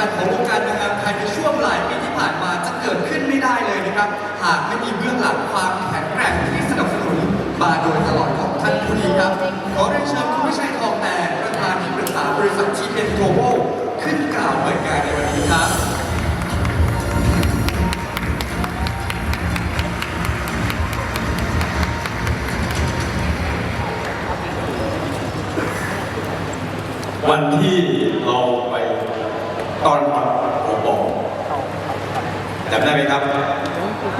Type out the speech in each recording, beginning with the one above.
คัญของวงการนางงามไทยในช่วงหลายปีที่ผ่านมาจะเกิดขึ้นไม่ได้เลยนะครับ หากไม่มีเบื้องหลังความแข็งแกร่งที่สนับสนุนมาโดยตลอดของท่านผู้นี้ครับ ขอเรียนเชิญคุณวิชัยทองแต่ประธานที่ปรึกษาบริษัททีเอ็นโกลบอลขึ้นกล่าวเปิดงานในวันนี้ครับวันที่เรา ตอนรับอปอจำได้ไหมครับ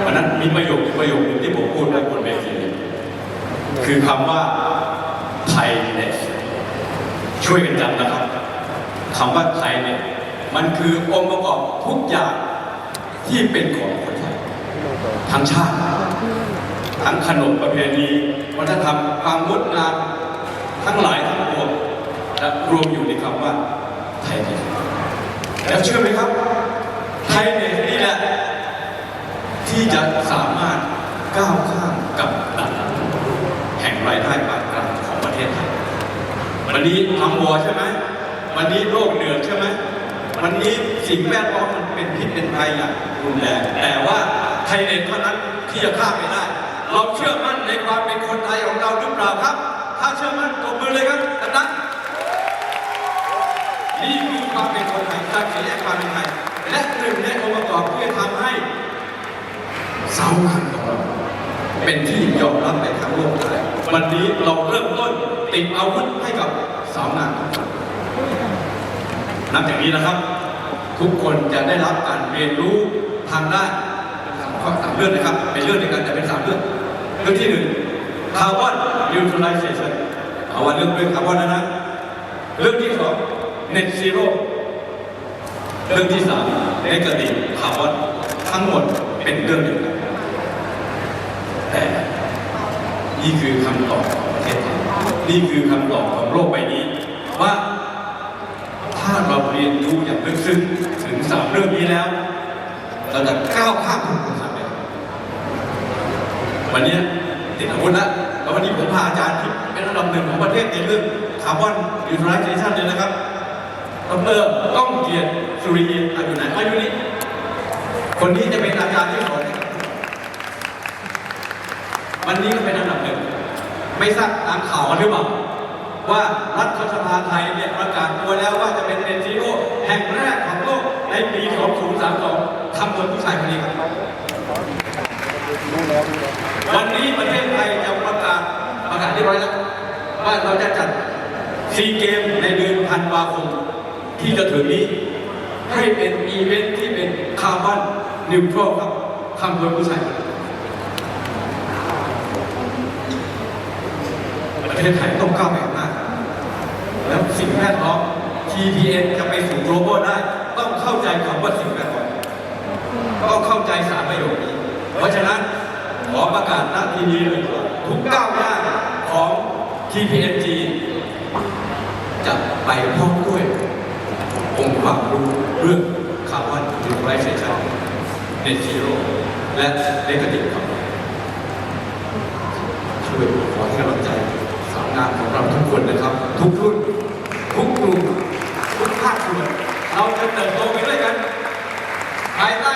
วันนั้นมีประโยคประโยคนึงที่ผมพูดไว้บนเวทีคือคำว่าไทยเนี่ยช่วยกันจำนะครับคำว่าไทยเนี่ยมันคือองค์ประกอบทุกอย่างที่เป็นของคนไทยทั้งชาติ ทั้งขนบประเพณีวัฒนธรรมความงดงามทั้งหลายทั้งปวงและรวมอยู่ในคำว่าไทยเนี่ย แล้วเชื่อไหมครับไทยเนี่ยนี่แหละที่จะสามารถก้าวข้ามกับดักแห่งรายได้ปานกลางของประเทศไทยวันนี้ทำวอใช่ไหมวันนี้โรคเดือใช่ไหมวันนี้สิ่งแวดล้อมมันเป็นพิษเป็นภัยอย่างรุนแรงแต่ว่าไทยเองเท่านั้นที่จะข้ามไปได้ เราเชื่อมั่นในความเป็นคนไทยของเราหรือเปล่าครับ ถ้าเชื่อมั่นตบมือเลยครับดังนี่คือความเป็นคนไทยการเขียน ความเป็นไทย และหนึ่งในองค์ประกอบที่จะทำให้สาวงานของเราเป็นที่ยอมรับในทั้งโลกได้วันนี้เราเริ่มต้นติดอาวุธให้กับสาวงานของเรานับจากนี้นะครับ ทุกคนจะได้รับการเรียนรู้ทางด้านข้อสามเรื่องนะครับ เป็นเรื่องเดียวกันแต่เป็นสามเรื่องเรื่องที่หนึ่งคาร์บอนนิวทร l ไลเซชันเอาวันเรื่องเรื่องคาร์บอนนะนะ เรื่องที่สองเน็ตซีโร่ เรื่องที่สามเนกาทีฟคาร์บอนทั้งหมดเป็นเรื่องเดียวกันแต่นี่คือคำตอบของประเทศไทยนี่คือคำตอบของโลกใบนี้ ว่าถ้าเราเรียนรู้อย่างลึกซึ้งถึงสามเรื่องนี้แล้ว เราจะก้าวข้ามทุกปัญหาไปวันนี้ติดอาวุธแล้วแล้ววันนี้ผมพาอาจารย์ที่เป็นระดับหนึ่งของประเทศในเรื่องคาร์บอนยูทร l ไ z เ t ชันเลยนะครับ ดรต้องเกียรติสุริยีอายุไหนอายุนี้คนนี้จะเป็นอาจารย์ที่สอนวันนี้ก็เป็นอันดับหนึ่งไม่ทราบตามข่าวกันหรือเปล่าว่ารัฐสภาไทยเนี่ยประกาศตัวแล้วว่าจะเป็นเอ็นจีโอแห่งแรกของโลกในปี 2032 ทำโดยผู้ชายคนนี้ครับวันนี้ประเทศไทยจะประกาศประกาศเรียบร้อยแล้วว่าเราจะจัดซีเกมในเดือนธันวาคม ที่จะถึงนี้ ให้เป็นอีเวนท์ที่เป็นคาร์บอนนิวทรัลครับทำโดยผู้ชายประเทศไทยต้องก้าวไปข้างหน้าแล้วสิ่งแวดล้อม TPN จะไปสู่ global ได้ ต้องเข้าใจคำว่าสิ่งแวดล้อมต้องเข้าใจสามประโยคนี้ เพราะฉะนั้นขอประกาศณทีนี้เลยทุกก้าวย่างของ TPNG จะไปพร้อมด้วย องค์ความรู้เรื่องคาร์บอนนิวไรเซชันเนชิโรและเนกาทีครับช่วยขอให้กำลังใจสาวงามของเราทุกคนนะครับ ทุกรุ่น ทุกกลุ่มทุกภาคส่วนเราจะเติบโตไปด้วยกันภายใต้